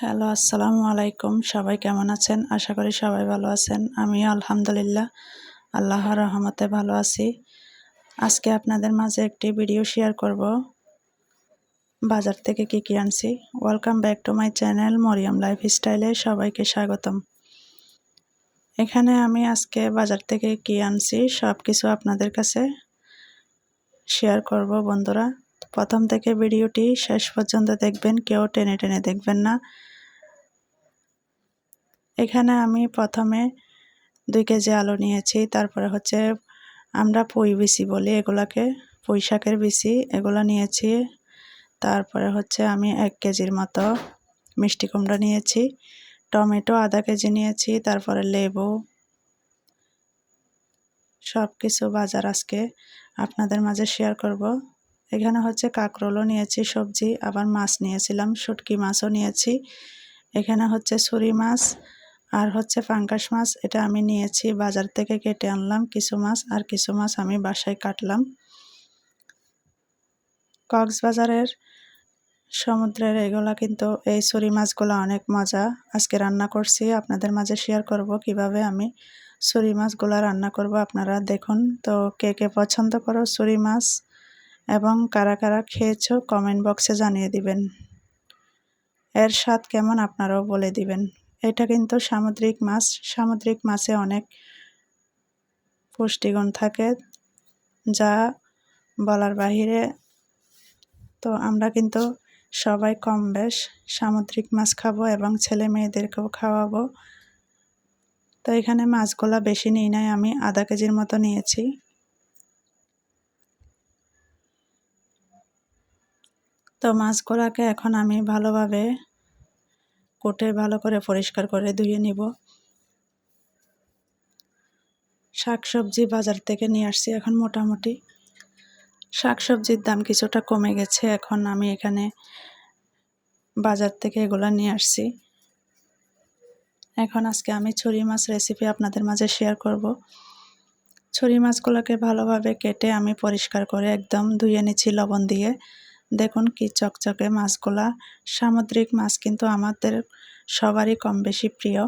Hello, আসসালামু আলাইকুম। সবাই কেমন আছেন? আশা করি সবাই ভালো আছেন। আমি আলহামদুলিল্লাহ, আল্লাহর রহমতে ভালো আছি। আজকে আপনাদের মাঝে একটি ভিডিও শেয়ার করব। বাজার থেকে কি কি আনছি? Welcome back to my channel Mariyam life স্টাইলে সবাইকে স্বাগতম। এখানে আমি আজকে বাজার থেকে কি আনছি সব কিছু আপনাদের কাছে শেয়ার করব বন্ধুরা। প্রথম থেকে ভিডিওটি শেষ পর্যন্ত দেখবেন, কেউ টেনে টেনে দেখবেন না। এখানে আমি প্রথমে দুই কেজি আলু নিয়েছি, তারপরে হচ্ছে আমরা পুঁই বিচি বলি, এগুলাকে পুঁই শাকের বিচি, এগুলো নিয়েছি। তারপরে হচ্ছে আমি এক কেজির মতো মিষ্টি কুমড়া নিয়েছি, টমেটো আধা কেজি নিয়েছি, তারপরে লেবু সব কিছু বাজার আজকে আপনাদের মাঝে শেয়ার করব। এখানে হচ্ছে কাঁকরোলও নিয়েছি, সবজি, আবার মাছ নিয়েছিলাম, শুটকি মাছও নিয়েছি। এখানে হচ্ছে ছুরি মাছ আর হচ্ছে পাঙ্কাশ মাছ, এটা আমি নিয়েছি, বাজার থেকে কেটে আনলাম কিছু মাছ আর কিছু মাছ আমি বাসায় কাটলাম। কক্সবাজারের সমুদ্রের এগুলা কিন্তু, এই ছুরি মাছগুলো অনেক মজা। আজকে রান্না করছি, আপনাদের মাঝে শেয়ার করব কীভাবে আমি ছুরি মাছগুলো রান্না করব, আপনারা দেখুন। তো কে কে পছন্দ করো ছুরি মাছ এবং কারা কারা খেয়েছ কমেন্ট বক্সে জানিয়ে দিবেন। এর স্বাদ কেমন আপনারাও বলে দিবেন। এটা কিন্তু সামুদ্রিক মাছ। সামুদ্রিক মাছে অনেক পুষ্টিগুণ থাকে, যা বলার বাহিরে তো আমরা কিন্তু সবাই কম বেশ সামুদ্রিক মাছ খাব এবং ছেলে মেয়েদেরকেও খাওয়াবো। তো এখানে মাছগুলা বেশি নিই নাই আমি, আধা কেজির মতো নিয়েছি। তো মাছগুলাকে এখন আমি ভালোভাবে কোটে ভালো করে পরিষ্কার করে ধুয়ে নিব। শাকসবজি বাজার থেকে নিয়ে আসছি এখন মোটামুটি। শাকসবজির দাম কিছুটা কমে গেছে, এখন আমি এখানে বাজার থেকে এগুলো নিয়ে আসছি। এখন আজকে আমি ছুরি মাছ রেসিপি আপনাদের মাঝে শেয়ার করব। ছুরি মাছগুলোকে ভালোভাবে কেটে আমি পরিষ্কার করে একদম ধুয়ে নিচ্ছি লবণ দিয়ে। দেখুন কি চকচকে মাছগুলা। সামুদ্রিক মাছ কিন্তু আমাদের সবারই কম বেশি প্রিয়।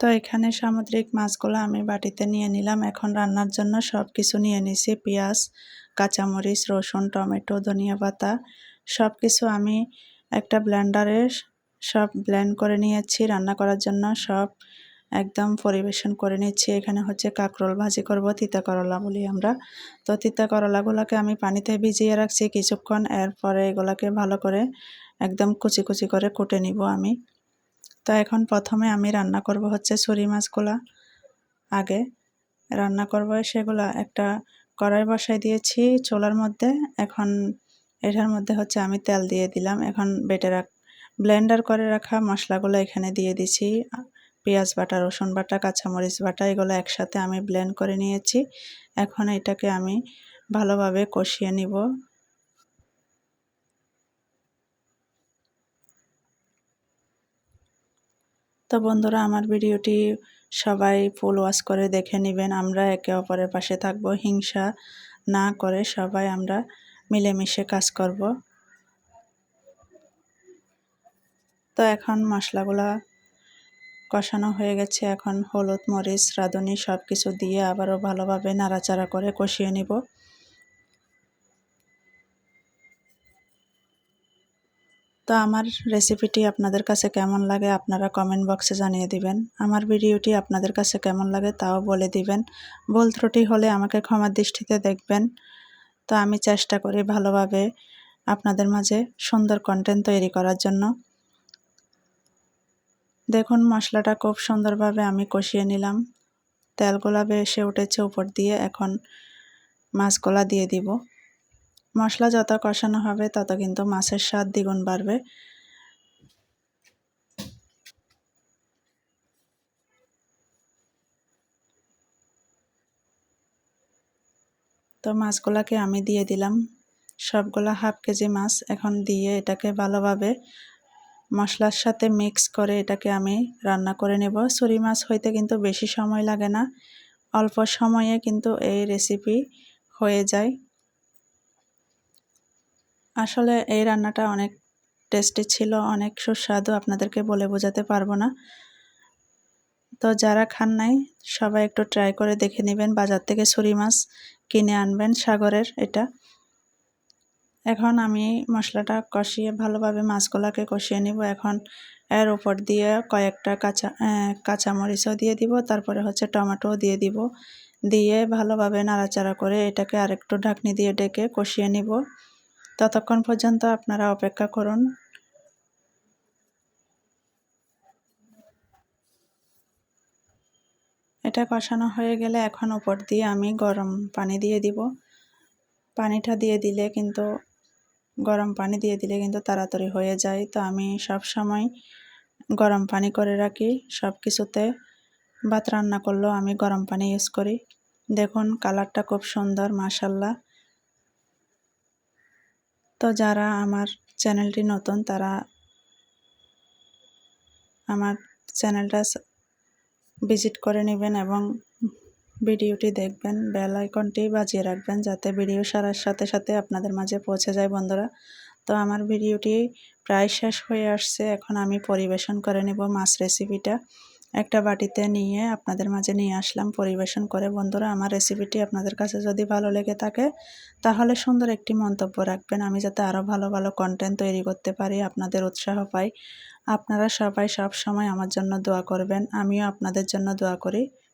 তো এখানে সামুদ্রিক মাছগুলো আমি বাটিতে নিয়ে নিলাম। এখন রান্নার জন্য সব কিছু নিয়ে নিছি। পেঁয়াজ, কাঁচামরিচ, রসুন, টমেটো, ধনিয়া পাতা সব কিছু আমি একটা ব্লেন্ডারে সব ব্লেন্ড করে নিয়েছি। রান্না করার জন্য সব একদম পরিবেশন করে নিচ্ছি। এখানে হচ্ছে কাঁকরোল ভাজি করব তিতা করলা বলি আমরা। তো তিতা করলাগুলোকে আমি পানিতে ভিজিয়ে রাখছি কিছুক্ষণ, এরপরে এগুলোকে ভালো করে একদম কুচি কুচি করে কুটে নিব আমি। তো এখন প্রথমে আমি রান্না করব হচ্ছে ছুরি মাছগুলা। আগে রান্না করব সেগুলা একটা কড়াই বসাই দিয়েছি চোলার মধ্যে। এখন এটার মধ্যে হচ্ছে আমি তেল দিয়ে দিলাম। এখন বেটে রাখ, ব্লেন্ডার করে রাখা মশলাগুলো এখানে দিয়ে দিছি। পেঁয়াজ বাটা, রসুন বাটা, কাঁচামরিচ বাটা, এগুলো একসাথে আমি ব্লেন্ড করে নিয়েছি। এখন এটাকে আমি ভালোভাবে কষিয়ে নিব। তো বন্ধুরা, আমার ভিডিওটি সবাই ফুল ওয়াশ করে দেখে নেবেন। আমরা একে অপরের পাশে থাকব, হিংসা না করে সবাই আমরা মিলেমিশে কাজ করব। তো এখন মশলাগুলা কষানো হয়ে গেছে। এখন হলুদ, মরিচ, রাঁধুনি সব কিছু দিয়ে আবারও ভালোভাবে নাড়াচাড়া করে কষিয়ে নিব। তো আমার রেসিপিটি আপনাদের কাছে কেমন লাগে আপনারা কমেন্ট বক্সে জানিয়ে দিবেন। আমার ভিডিওটি আপনাদের কাছে কেমন লাগে তাও বলে দিবেন। ভুল ত্রুটি হলে আমাকে ক্ষমার দৃষ্টিতে দেখবেন। তো আমি চেষ্টা করি ভালোভাবে আপনাদের মাঝে সুন্দর কন্টেন্ট তৈরি করার জন্য। দেখুন, মশলাটা খুব সুন্দরভাবে আমি কষিয়ে নিলাম। তেলগুলা বেসে উঠেছে উপর দিয়ে, এখন মাছগুলা দিয়ে দিব। মশলা যত কষানো হবে, তত কিন্তু মাছের স্বাদ দ্বিগুণ বাড়বে। তো মাছগুলাকে আমি দিয়ে দিলাম। সবগুলা হাফ কেজি মাছ এখন দিয়ে এটাকে ভালোভাবে মশলার সাথে মিক্স করে এটাকে আমি রান্না করে নেব। ছুরি মাছ হইতে কিন্তু বেশি সময় লাগে না। অল্প সময়ে কিন্তু এই রেসিপি হয়ে যায়। আসলে এই রান্নাটা অনেক টেস্টি ছিল, অনেক সুস্বাদু, আপনাদেরকে বলে বোঝাতে পারব না। তো যারা খান নাই, সবাই একটু ট্রাই করে দেখে নেবেন। বাজার থেকে ছুরি মাছ কিনে আনবেন, সাগরের এটা। এখন আমি মশলাটা কষিয়ে ভালোভাবে মাছগুলাকে কষিয়ে নিব। এখন এর উপর দিয়ে কয়েকটা কাঁচা কাঁচামরিচও দিয়ে দিব, তারপরে হচ্ছে টমেটোও দিয়ে দিব। দিয়ে ভালোভাবে নাড়াচাড়া করে এটাকে আরেকটু ঢাকনি দিয়ে ডেকে কষিয়ে নিব। ততক্ষণ পর্যন্ত আপনারা অপেক্ষা করুন। এটা কষানো হয়ে গেলে এখন উপর দিয়ে আমি গরম পানি দিয়ে দিব। পানিটা দিয়ে দিলে কিন্তু গরম পানি দিয়ে দিলে কিন্তু তাড়াতাড়ি হয়ে যায়। তো আমি সব সময় গরম পানি করে রাখি। সব কিছুতে ভাত রান্না করলেও আমি গরম পানি ইউজ করি। দেখুন, কালারটা খুব সুন্দর মাসাল্লাহ তো যারা আমার চ্যানেলটি নতুন, তারা আমার চ্যানেলটা ভিজিট করে নেবেন এবং ভিডিওটি দেখবেন বেল আইকনটি বাজিয়ে রাখবেন যাতে ভিডিও সারার সাথে সাথে আপনাদের মাঝে পৌঁছে যায় বন্ধুরা। তো আমার ভিডিওটি প্রায় শেষ হয়ে আসছে, এখন আমি পরিবেশন করে নেব মাছ রেসিপিটা একটা বাটিতে নিয়ে আপনাদের মাঝে নিয়ে আসলাম পরিবেশন করে। বন্ধুরা, আমার রেসিপিটি আপনাদের কাছে যদি ভালো লেগে থাকে, তাহলে সুন্দর একটি মন্তব্য রাখবেন। আমি যাতে আরও ভালো ভালো কন্টেন্ট তৈরি করতে পারি, আপনাদের উৎসাহ পাই। আপনারা সবাই সব সময় আমার জন্য দোয়া করবেন, আমিও আপনাদের জন্য দোয়া করি।